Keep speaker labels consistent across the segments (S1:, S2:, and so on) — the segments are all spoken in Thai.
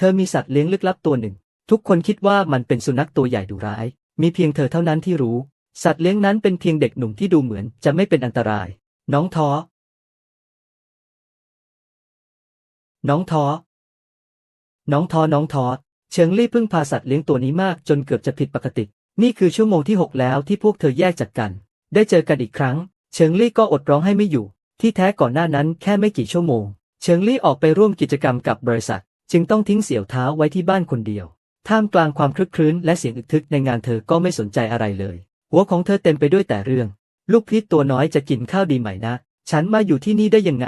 S1: เธอมีสัตว์เลี้ยงลึกลับตัวหนึ่ง ทุกคนคิดว่ามันเป็นสุนัขตัวใหญ่ดุร้าย มีเพียงเธอเท่านั้นที่รู้ สัตว์เลี้ยงนั้นเป็นเพียงเด็กหนุ่มที่ดูเหมือนจะไม่เป็นอันตราย น้องท้อ น้องท้อ น้องท้อ น้องท้อเฉิงลี่พึ่งพาสัตว์เลี้ยงตัวนี้มากจนเกือบจะผิดปกติ นี่คือชั่วโมงที่หกแล้วที่พวกเธอแยกจากกัน ได้เจอกันอีกครั้งเฉิงลี่ก็อดร้องให้ไม่อยู่ ที่แท้ก่อนหน้านั้นแค่ไม่กี่ชั่วโมงเฉิงลี่ออกไปร่วมกิจกรรมกับบริษัท จึงต้องทิ้งเสี่ยวเท้าไว้ที่บ้านคนเดียว ท่ามกลางความคลึกครื้นและเสียงอึกทึกในงานเธอก็ไม่สนใจอะไรเลย หัวของเธอเต็มไปด้วยแต่เรื่อง ลูกพีชตัวน้อยจะกินข้าวดีไหมนะ ฉันมาอยู่ที่นี่ได้ยังไง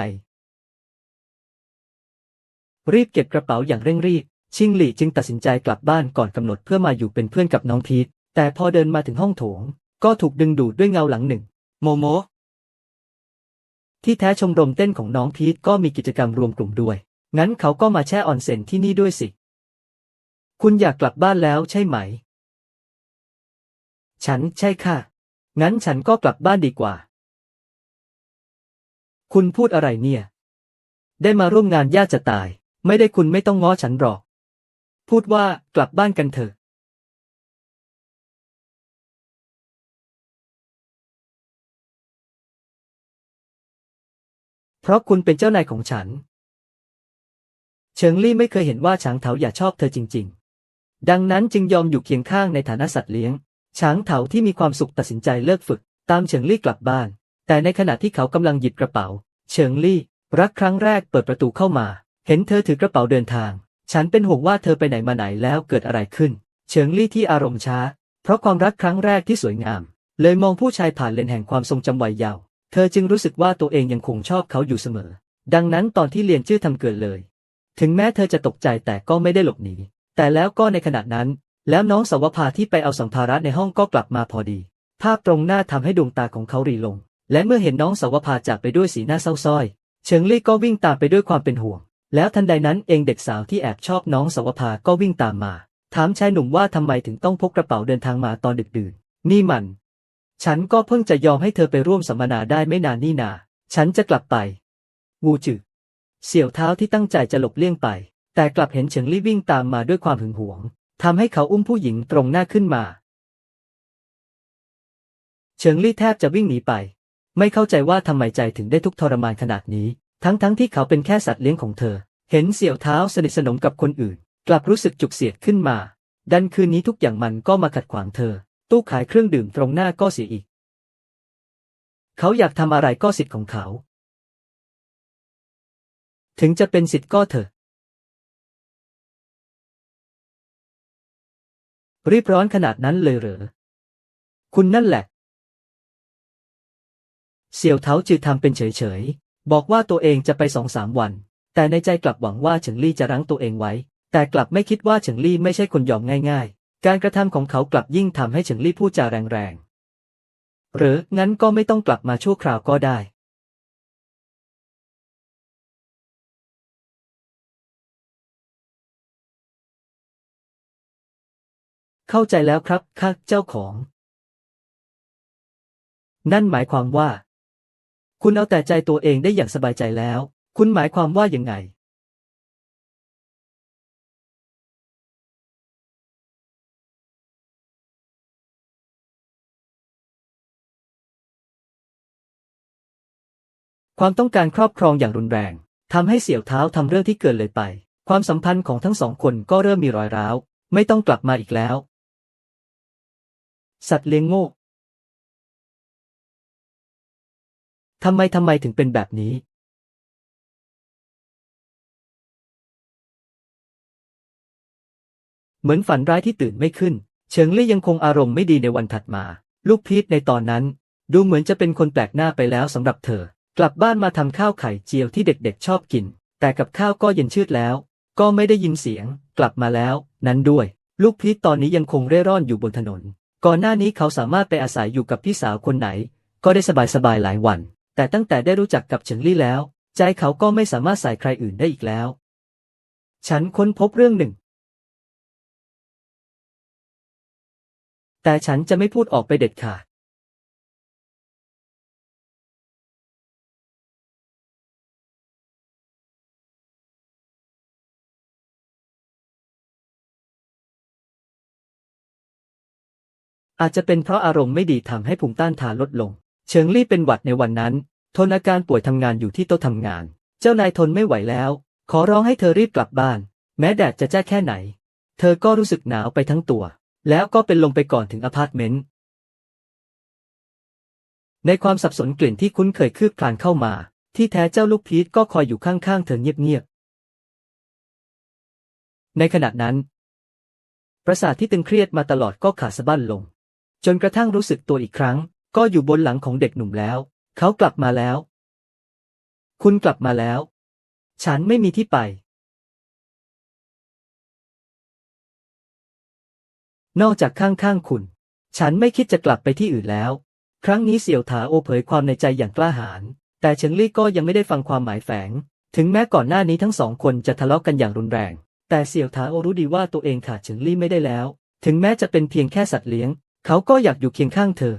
S1: รีบเก็บกระเป๋าอย่างเร่งรีบ ชิงหลี่จึงตัดสินใจกลับบ้านก่อนกำหนดเพื่อมาอยู่เป็นเพื่อนกับน้องพีทแต่พอเดินมาถึงห้องโถง ก็ถูกดึงดูดด้วยเงาหลังหนึ่ง โมโมที่แท้ชมรมเต้นของน้องพีทก็มีกิจกรรมรวมกลุ่มด้วย งั้นเขาก็มาแช่ออนเซ็นที่นี่ด้วยสิ คุณอยากกลับบ้านแล้วใช่ไหม ฉันใช่ค่ะ งั้นฉันก็กลับบ้านดีกว่า คุณพูดอะไรเนี่ย ได้มาร่วมงานยากจะตาย ไม่ได้คุณไม่ต้องง้อฉันหรอก พูดว่ากลับบ้านกันเถอะ เพราะคุณเป็นเจ้านายของฉัน เฉิงลี่ไม่เคยเห็นว่าฉางเถาอย่าชอบเธอจริง ๆ ดังนั้นจึงยอมอยู่เคียงข้างในฐานะสัตว์เลี้ยงฉางเถาที่มีความสุขตัดสินใจเลิกฝึก ตามเฉิงลี่กลับบ้าน แต่ในขณะที่เขากำลังหยิบกระเป๋า เฉิงลี่ รักครั้งแรกเปิดประตูเข้ามา เห็นเธอถือกระเป๋าเดินทาง ฉันเป็นห่วงว่าเธอไปไหนมาไหนแล้วเกิดอะไรขึ้น เฉิงลี่ที่อารมณ์ช้า เพราะความรักครั้งแรกที่สวยงาม เลยมองผู้ชายผ่านเลนแห่งความทรงจำวัยเยาว์เธอจึงรู้สึกว่าตัวเองยังคงชอบเขาอยู่เสมอ ดังนั้นตอนที่เรียนชื่อทำเกิดเลย ถึงแม้เธอจะตกใจแต่ก็ไม่ได้หลบหนี แต่แล้วก็ในขณะนั้น แล้วน้องสาวภาที่ไปเอาสัมภาระในห้องก็กลับมาพอดี ภาพตรงหน้าทำให้ดวงตาของเขารีลง และเมื่อเห็นน้องสาวภาจากไปด้วยสีหน้าเศร้าส้อย เฉิงลี่ก็วิ่งตามไปด้วยความเป็นห่วง แล้วทันใดนั้นเองเด็กสาวที่แอบชอบน้องสาวภาก็วิ่งตามมา ถามชายหนุ่มว่าทำไมถึงต้องพกกระเป๋าเดินทางมาตอนดึกดื่น นี่มัน ฉันก็เพิ่งจะยอมให้เธอไปร่วมสัมมนาได้ไม่นานนี่นา ฉันจะกลับไป วูจือ เสี่ยวเท้าที่ตั้งใจจะหลบเลี่ยงไป แต่กลับเห็นเฉิงลี่วิ่งตามมาด้วยความหึงหวงทำให้เขาอุ้มผู้หญิงตรงหน้าขึ้นมา เฉิงลี่แทบจะวิ่งหนีไป ไม่เข้าใจว่าทำไมใจถึงได้ทุกทรมานขนาดนี้ ทั้งๆทที่เขาเป็นแค่สัตว์เลี้ยงของเธอ เห็นเสี่ยวเท้าสนิทสนมกับคนอื่น กลับรู้สึกจุกเสียดขึ้นมา ดันคืนนี้ทุกอย่างมันก็มาขัดขวางเธอ ตู้ขายเครื่องดื่มตรงหน้าก็เสียอีก เขาอยากทำอะไรก็สิทธิ์ของเขา ถึงจะเป็นสิทธิ์ก็เถอะ รีบร้อนขนาดนั้นเลยเหรอ คุณนั่นแหละ เสี่ยวเท้าจือทำเป็นเฉยๆ บอกว่าตัวเองจะไปสองสามวัน แต่ในใจกลับหวังว่าเฉิงลี่จะรั้งตัวเองไว้ แต่กลับไม่คิดว่าเฉิงลี่ไม่ใช่คนยอมง่าย ๆ การกระทำของเขากลับยิ่งทำให้เฉิงลี่พูดจาแรงๆหรืองั้นก็ไม่ต้องกลับมาชั่วคราวก็ได้ เข้าใจแล้วครับข้าเจ้าของ นั่นหมายความว่า คุณเอาแต่ใจตัวเองได้อย่างสบายใจแล้ว คุณหมายความว่าอยังไง ความต้องการครอบครองอย่างรุนแรงทำให้เสี่ยวเท้าทำเรื่องที่เกินเลยไป ความสัมพันธ์ของทั้งสองคนก็เริ่มมีรอยร้าว ไม่ต้องกลับมาอีกแล้ว สัตว์เลี้ยงโง่ทำไมทำไมถึงเป็นแบบนี้ เหมือนฝันร้ายที่ตื่นไม่ขึ้น เฉิงลี่ยังคงอารมณ์ไม่ดีในวันถัดมา ลูกพีทในตอนนั้น ดูเหมือนจะเป็นคนแปลกหน้าไปแล้วสำหรับเธอ กลับบ้านมาทำข้าวไข่เจียวที่เด็กๆชอบกิน แต่กับข้าวก็เย็นชืดแล้ว ก็ไม่ได้ยินเสียง กลับมาแล้ว นั้นด้วย ลูกพีทตอนนี้ยังคงเร่ร่อนอยู่บนถนน ก่อนหน้านี้เขาสามารถไปอาศัยอยู่กับพี่สาวคนไหน ก็ได้สบายๆหลายวัน แต่ตั้งแต่ได้รู้จักกับเฉิงลี่แล้ว ใจเขาก็ไม่สามารถใส่ใครอื่นได้อีกแล้ว ฉันค้นพบเรื่องหนึ่ง แต่ฉันจะไม่พูดออกไปเด็ดขาด อาจจะเป็นเพราะอารมณ์ไม่ดีทำให้ภูมิต้านทานลดลง เฉิงลี่เป็นหวัดในวันนั้น ทนอาการป่วยทำงานอยู่ที่โต๊ะทำงาน เจ้านายทนไม่ไหวแล้ว ขอร้องให้เธอรีบกลับบ้าน แม้แดดจะแจ้แค่ไหน เธอก็รู้สึกหนาวไปทั้งตัว แล้วก็เป็นลมไปก่อนถึงอพาร์ตเมนต์ ในความสับสนกลิ่นที่คุ้นเคยคืบคลานเข้ามา ที่แท้เจ้าลูกพีทก็คอยอยู่ข้างๆเธอเงียบๆ ในขณะนั้นประสาทที่ตึงเครียดมาตลอดก็ขาดสะบั้นลง จนกระทั่งรู้สึกตัวอีกครั้ง ก็อยู่บนหลังของเด็กหนุ่มแล้ว เขากลับมาแล้ว คุณกลับมาแล้ว ฉันไม่มีที่ไป นอกจากข้างๆคุณ ฉันไม่คิดจะกลับไปที่อื่นแล้ว ครั้งนี้เสี่ยวถาโอเผยความในใจอย่างกล้าหาญแต่เฉิงลี่ก็ยังไม่ได้ฟังความหมายแฝง ถึงแม้ก่อนหน้านี้ทั้งสองคนจะทะเลาะกันอย่างรุนแรง แต่เสี่ยวถาโอรู้ดีว่าตัวเองขาดเฉิงลี่ไม่ได้แล้ว ถึงแม้จะเป็นเพียงแค่สัตว์เลี้ยง เขาก็อยากอยู่เคียงข้างเธอ